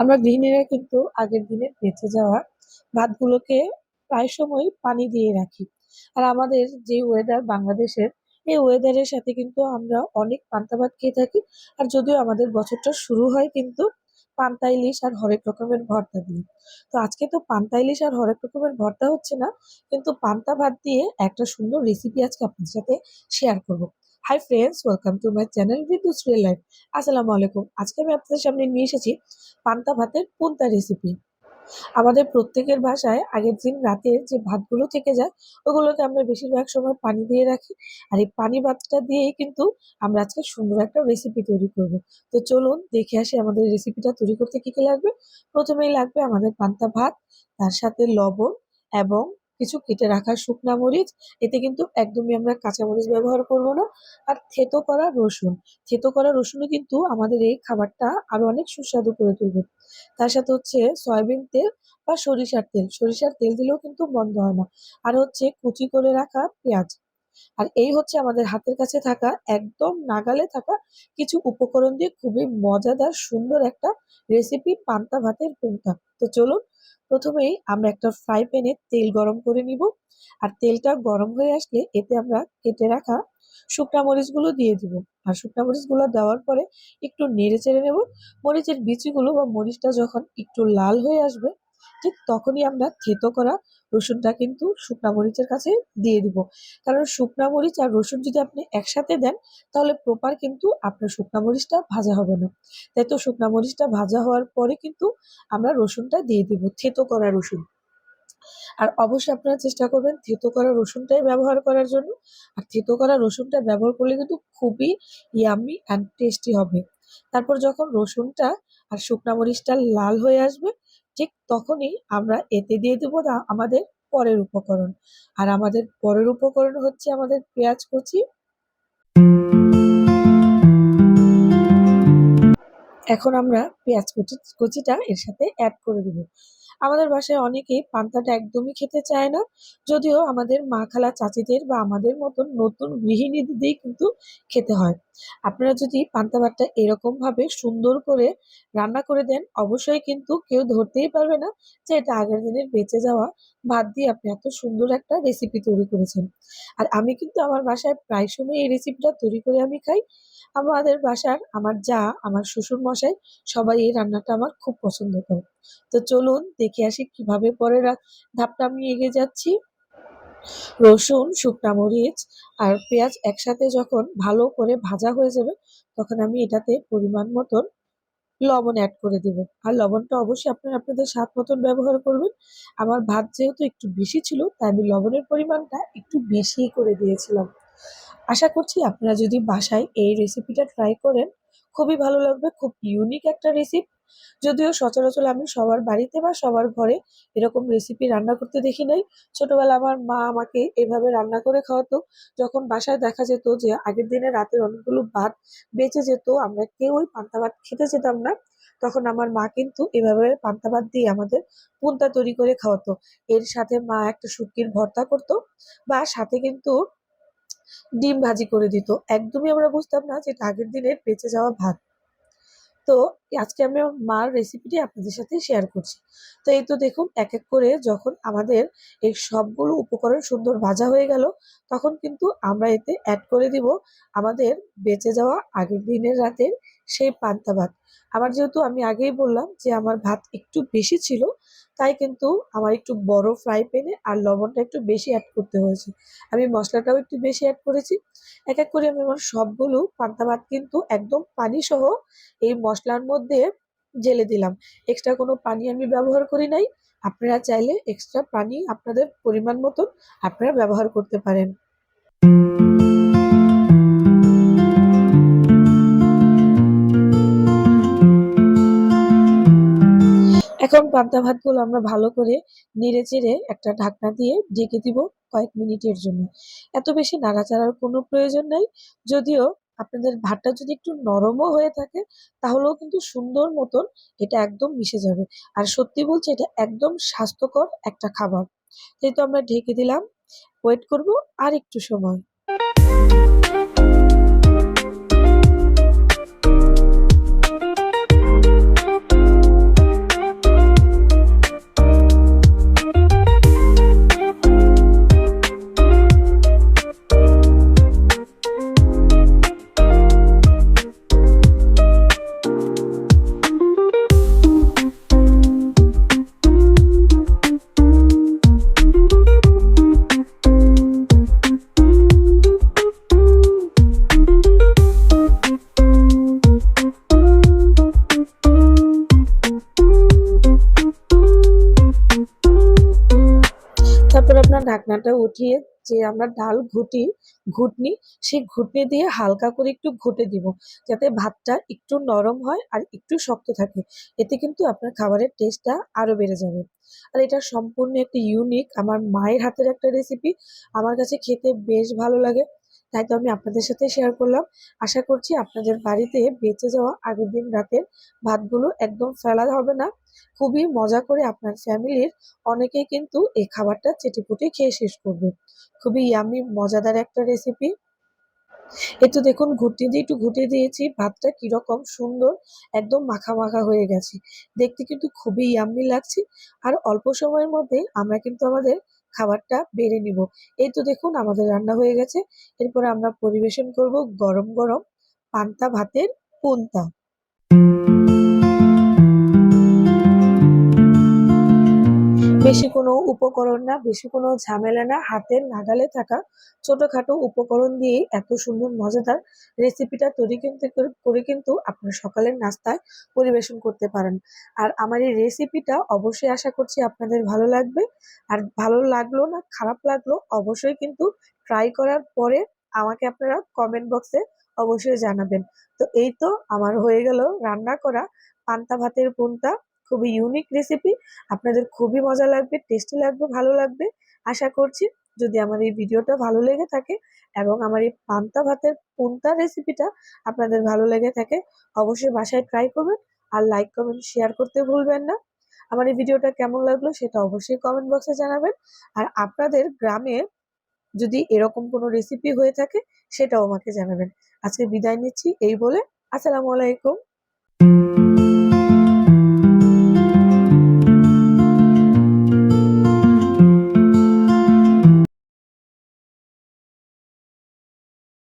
আমরা গৃহিণীরা কিন্তু আগের দিনের বেঁচে যাওয়া ভাতগুলোকে প্রায় সময় পানি দিয়ে রাখি। আর আমাদের যে ওয়েদার বাংলাদেশের, এই ওয়েদারের সাথে কিন্তু আমরা অনেক পান্তা ভাত খেয়ে থাকি। আর যদিও আমাদের বছরটা শুরু হয় কিন্তু পান্তা ইলিশ আর হরেক রকমের ভর্তা দিয়ে। তো আজকে তো পান্তা ইলিশ আর হরেক রকমের ভর্তা হচ্ছে না, কিন্তু পান্তা ভাত দিয়ে একটা সুন্দর রেসিপি আজকে আপনার সাথে শেয়ার করব। Hi friends, welcome to my channel Bidyut real life. আসসালামু আলাইকুম। আজকে আমি আপনাদের সামনে নিয়ে এসেছি পান্তা ভাতের পুন্তা রেসিপি। আমাদের প্রত্যেকের বাসায় আগের দিন রাতের যে ভাতগুলো থেকে যায় ওগুলোকে আমরা বেশিরভাগ সময় পানি দিয়ে রাখি আর এই পানি ভাতটা দিয়েই কিন্তু আমরা আজকে সুন্দর একটা রেসিপি তৈরি করব তো চলুন দেখে আসি আমাদের রেসিপিটা তৈরি করতে কী কী লাগবে প্রথমেই লাগবে আমাদের পান্তা ভাত তার সাথে লবণ এবং কিছু কেটে রাখা শুকনা মরিচ, এতে কিন্তু একদমই আমরা কাঁচা মরিচ ব্যবহার করব না। আর থেতো করা রসুন, থেতো করা রসুনও কিন্তু আমাদের এই খাবারটা আরও অনেক সুস্বাদু করে তুলবে। তার সাথে হচ্ছে সয়াবিন তেল বা সরিষার তেল সরিষার তেল দিলেও কিন্তু বন্ধ হয় না। আর হচ্ছে কুচি করে রাখা পেঁয়াজ। আর এই হচ্ছে আমাদের হাতের কাছে থাকা, একদম নাগালে থাকা কিছু উপকরণ দিয়ে খুবই মজাদার, সুন্দর একটা রেসিপি পান্তা ভাতের কোনটা তো চলুন প্রথমেই আমরা একটা ফ্রাই প্যানে তেল গরম করে নিব, আর তেলটা গরম হয়ে আসলে এতে আমরা কেটে রাখা শুকনা মরিচগুলো দিয়ে দিব। আর শুকনা মরিচগুলো দেওয়ার পরে একটু নেড়ে চেড়ে নেব। মরিচের বিচিগুলো বা মরিচটা যখন একটু লাল হয়ে আসবে ঠিক তখনই আমরা থেতো করা রসুনটা কিন্তু শুকনা মরিচের কাছে দিয়ে দিব। কারণ শুকনা মরিচ আর রসুন যদি আপনি একসাথে দেন, তাহলে প্রপার কিন্তু আপনার শুকনা মরিচটা ভাজা হবে না। তাই তো শুকনা মরিচটা ভাজা হওয়ার পরে কিন্তু আমরা রসুনটা দিয়ে দিব, থেতো করা রসুন। আর অবশ্যই আপনারা চেষ্টা করবেন থেতো করা রসুনটাই ব্যবহার করার জন্য। আর থেতো করা রসুনটা ব্যবহার করলে কিন্তু খুবই ইয়ামি অ্যান্ড টেস্টি হবে। তারপর যখন রসুনটা আর শুকনা মরিচটা লাল হয়ে আসবে ঠিক তখনই আমরা এতে দিয়ে দেবো না আমাদের পরের উপকরণ। আর আমাদের পরের উপকরণ হচ্ছে আমাদের পেঁয়াজ কুচি। এখন আমরা পেঁয়াজ কুচি, কুচিটা এর সাথে অ্যাড করে দেবো। আমাদের বাসায় অনেকেই পান্তাটা একদমই খেতে চায় না, যদিও আমাদের মা খালা চাচিদের বা আমাদের মতন নতুন গৃহিণীদেরই কিন্তু খেতে হয়। আপনারা যদি পান্তা ভাতটা এরকমভাবে সুন্দর করে রান্না করে দেন, অবশ্যই কিন্তু কেউ ধরতেই পারবে না যে এটা আগের দিনের বেঁচে যাওয়া ভাত দিয়ে আপনি এত সুন্দর একটা রেসিপি তৈরি করেছেন। আর আমি কিন্তু আমার বাসায় প্রায় সময় এই রেসিপিটা তৈরি করে আমি খাই। আমাদের বাসার আমার যা, আমার শ্বশুর মশাই সবাই এই রান্নাটা আমার খুব পছন্দ করে তো চলুন দেখে আসি কীভাবে পরের ধাপটা আমি এগিয়ে যাচ্ছি। রসুন, শুকনা মরিচ আর পেঁয়াজ একসাথে যখন ভালো করে ভাজা হয়ে যাবে, তখন আমি এটাতে পরিমাণ মতন লবণ অ্যাড করে দেব। আর লবণটা অবশ্যই আপনারা আপনাদের স্বাদ মতন ব্যবহার করবেন। আমার ভাত যেহেতু একটু বেশি ছিল, তাই আমি লবণের পরিমাণটা একটু বেশি করে দিয়েছিলাম। আশা করছি আপনারা যদি বাসায় এই রেসিপিটা ট্রাই করেন, খুবই ভালো লাগবে, খুব ইউনিক একটা রেসিপি যদিও সচরাচর আমি সবার বাড়িতে বা সবার ঘরে এরকম রেসিপি রান্না করতে দেখি নাই। ছোটবেলা আমার মা আমাকে এভাবে রান্না করে খাওয়াতো। যখন বাসায় দেখা যেত যে আগের দিনে রাতের অনেকগুলো ভাত বেঁচে যেত, আমরা কেউই পান্তা ভাত খেতে যেতাম না। তখন আমার মা কিন্তু এভাবে পান্তা ভাত দিয়ে আমাদের পুন্তা তৈরি করে খাওয়াতো। এর সাথে মা একটা শুটকির ভর্তা করতো বা সাথে কিন্তু ডিম ভাজি করে দিত। একদমই আমরা বুঝতাম না যে আগের দিনের বেঁচে যাওয়া ভাত। তো আজকে আমি আমার মার রেসিপিটি আপনাদের সাথে শেয়ার করছি। তো এই তো দেখুন এক এক করে যখন আমাদের এই সবগুলো উপকরণ সুন্দর ভাজা হয়ে গেল, তখন কিন্তু আমরা এতে অ্যাড করে দিব আমাদের বেঁচে যাওয়া আগের দিনের রাতের সেই পান্তা ভাত। আমার যেহেতু আমি আগেই বললাম যে আমার ভাত একটু বেশি ছিল, তাই কিন্তু আমার একটু বড় ফ্রাই প্যানে আর লবণটা একটু বেশি অ্যাড করতে হয়েছে। আমি মশলাটাও একটু বেশি অ্যাড করেছি। এক এক করে আমি আমার সবগুলো পান্তা ভাত কিন্তু একদম পানি সহ এই মশলার মধ্যে জেলে দিলাম। এক্সট্রা কোনো পানি আমি ব্যবহার করি নাই। আপনারা চাইলে এক্সট্রা পানি আপনাদের পরিমাণ মতন আপনারা ব্যবহার করতে পারেন। এখন পান্তা ভাতগুলো আমরা ভালো করে নেড়ে চেড়ে একটা ঢাকনা দিয়ে ঢেকে দিব কয়েক মিনিটের জন্য। এত বেশি নাড়াচাড়ার কোনো প্রয়োজন নাই। যদিও আপনাদের ভাতটা যদি একটু নরমও হয়ে থাকে, তাহলেও কিন্তু সুন্দর মতন এটা একদম মিশে যাবে। আর সত্যি বলছি, এটা একদম স্বাস্থ্যকর একটা খাবার। যেহেতু আমরা ঢেকে দিলাম ওয়েট করব আর একটু সময়। ঢাকনাটা উঠিয়ে যে আমরা ডাল ঘুটি, ঘুটনি, সেই ঘুটনি দিয়ে হালকা করে একটু ঘুটে দিব। যাতে ভাতটা একটু নরম হয় আর একটু শক্ত থাকে। এতে কিন্তু আপনার খাবারের টেস্টটা আরও বেড়ে যাবে। আর এটা সম্পূর্ণ একটা ইউনিক আমার মায়ের হাতের একটা রেসিপি আমার কাছে খেতে বেশ ভালো লাগে। তাই তো আমি আপনাদের সাথে শেয়ার করলাম। আশা করছি আপনাদের বাড়িতে বেঁচে যাওয়া আগের দিন রাতের ভাতগুলো একদম ফেলা হবে না। খুবই মজা করে আপনার ফ্যামিলির অনেকেই কিন্তু এই খাবারটা চেটেপুটে খেয়ে শেষ করবে। খুবই ইয়ামি মজাদার একটা রেসিপি তো দেখুন ঘুটনি দিয়ে একটু ঘুটে দিয়েছি। ভাতটা কীরকম সুন্দর, একদম মাখা মাখা হয়ে গেছে। দেখতে কিন্তু খুবই ইয়াম্মি লাগছে। আর অল্প সময়ের মধ্যে আমরা কিন্তু আমাদের খাবারটা বেড়ে নিব। এই তো দেখুন আমাদের রান্না হয়ে গেছে। এরপরে আমরা পরিবেশন করব গরম গরম পান্তা ভাতের পোন্তা। বেশি কোনো উপকরণ না, বেশি কোনো ঝামেলা না। হাতের নাগালে থাকা ছোটখাটো উপকরণ দিয়েই এত সুন্দর, মজাদার রেসিপিটা তৈরি কিন্তু করে কিন্তু আপনার সকালের নাস্তায় পরিবেশন করতে পারেন। আর আমার এই রেসিপিটা অবশ্যই আশা করছি আপনাদের ভালো লাগবে। আর ভালো লাগল না, খারাপ লাগল, অবশ্যই কিন্তু ট্রাই করার পরে আমাকে আপনারা কমেন্ট বক্সে অবশ্যই জানাবেন। তো এই তো আমার হয়ে গেল রান্না করা। পান্তা ভাতের পোন্তা খুবই ইউনিক রেসিপি আপনাদের খুবই মজা লাগবে টেস্টি লাগবে, ভালো লাগবে। আশা করছি যদি আমার এই ভিডিওটা ভালো লেগে থাকে এবং আমার এই পান্তা ভাতের পোন্তা রেসিপিটা আপনাদের ভালো লেগে থাকে, অবশ্যই বাসায় ট্রাই করবেন আর লাইক কমেন্ট শেয়ার করতে ভুলবেন না। আমার এই ভিডিওটা কেমন লাগল সেটা অবশ্যই কমেন্ট বক্সে জানাবেন। আর আপনাদের গ্রামে যদি এরকম কোনো রেসিপি হয়ে থাকে সেটাও আমাকে জানাবেন। আজকে বিদায় নিচ্ছি এই বলে, আসসালামু আলাইকুম।